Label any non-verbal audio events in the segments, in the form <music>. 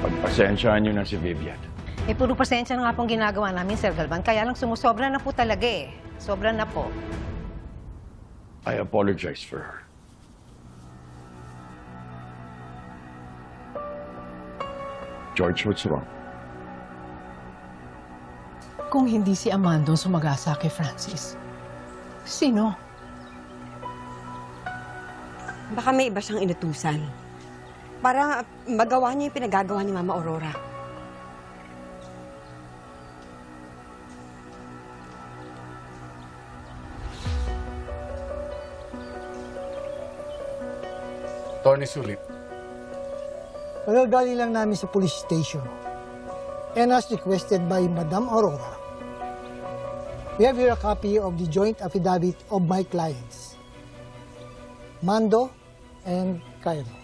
Pagpasensyahan niyo na si Vivian. Eh, puro pasensya na nga pong ginagawa namin, Sir Galvan. Kaya lang sumusobra na po talaga eh. Sobra na po. I apologize for her. George, what's wrong? Kung hindi si Amando sumagasa kay Francis, sino? Baka may iba siyang inutusan. Para magawa niya yung pinagagawa ni Mama Aurora. Tony Sulit. Pagagaling lang namin sa police station. And as requested by Madam Aurora, we have here a copy of the joint affidavit of my clients, Mando and Cairo.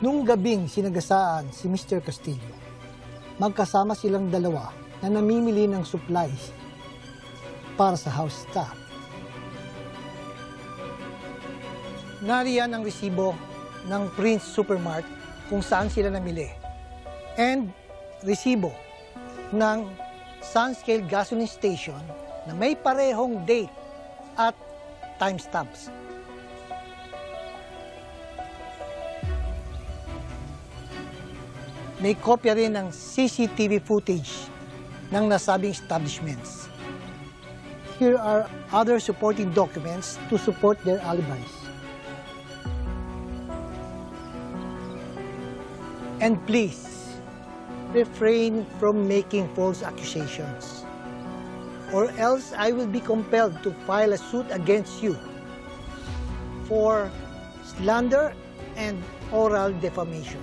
Nung gabing sinagasaan si Mr. Castillo, magkasama silang dalawa na namimili ng supplies para sa house staff. Nariyan ang resibo ng Prince Supermart kung saan sila namili. And resibo ng Sunscale Gasoline Station na may parehong date at timestamps. May kopya rin ng CCTV footage ng nasabing establishments. Here are other supporting documents to support their alibis. And please, refrain from making false accusations. Or else I will be compelled to file a suit against you for slander and oral defamation.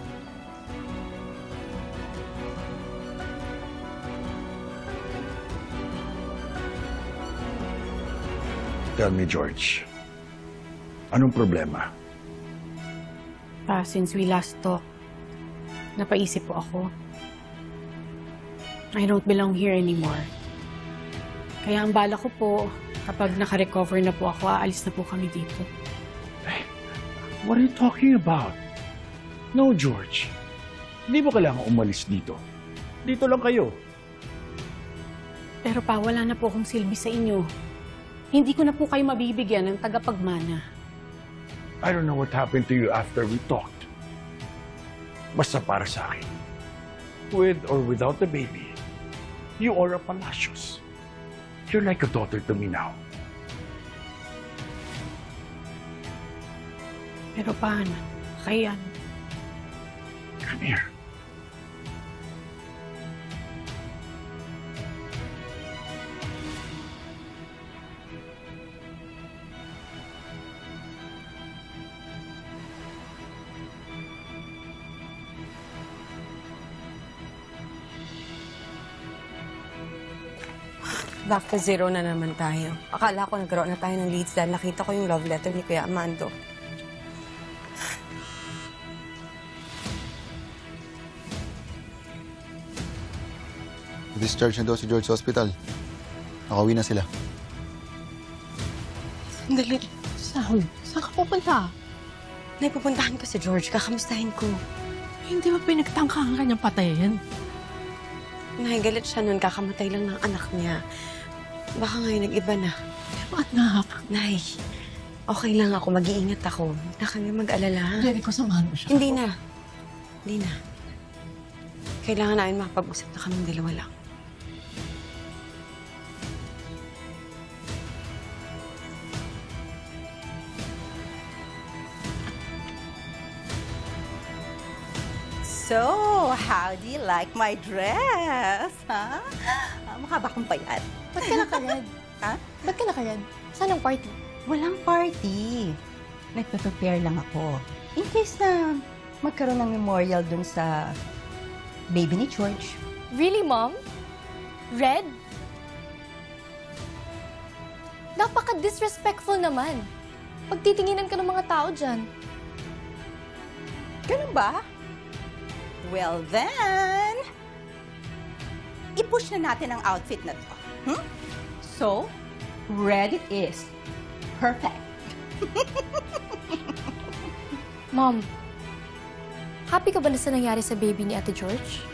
Tell me, George. Anong problema? Pa, since we last talked, napaisip po ako. I don't belong here anymore. Kaya ang bala ko po, kapag naka-recover na po ako, aalis na po kami dito. What are you talking about? No, George. Hindi mo kailangan umalis dito. Dito lang kayo. Pero pa, wala na po akong silbi sa inyo. Hindi ko na po kayo mabibigyan ng tagapagmana. I don't know what happened to you after we talked. Basta para sa akin, with or without the baby, you are a Palacios. You're like a daughter to me now. Pero pa, kaya Come here. Back to zero na naman tayo. Akala ko nagkaroon na tayo ng leads dahil nakita ko yung love letter ni Kuya Amando. Discharge na daw si George sa hospital. Nakauwi na sila. Dali. Sam, saan ka pupunta? Naipupuntahan ko si George. Kakamustahin ko. Hindi ba pinagtangka ang kanyang patayin? Nahigalit siya nun. Kakamatay lang ng anak niya. Baka ngayon nag-iba na. Pero anak, Nay, okay lang ako. Mag-iingat ako. Huwag na kami mag-alala. ha? ko samahan mo siya. Hindi na. Hindi na. Kailangan namin makapag-usap na kaming dalawa lang. So, how do you like my dress? Ha? Ah, mukha ba akong payat? Ba't ka nakared? <laughs> Ha? Ba't ka nakared? Saan ang party? Walang party. Nagpe-prepare lang ako. In case na magkaroon ng memorial dun sa baby ni George. Really, Mom? Red? Napaka-disrespectful naman. Pagtitinginan ka ng mga tao dyan. Ganun ba? Well then, i-push na natin ang outfit na to. Hmm? So, red is. Perfect. <laughs> Mom, happy ka ba na sa nangyari sa baby ni Ate George?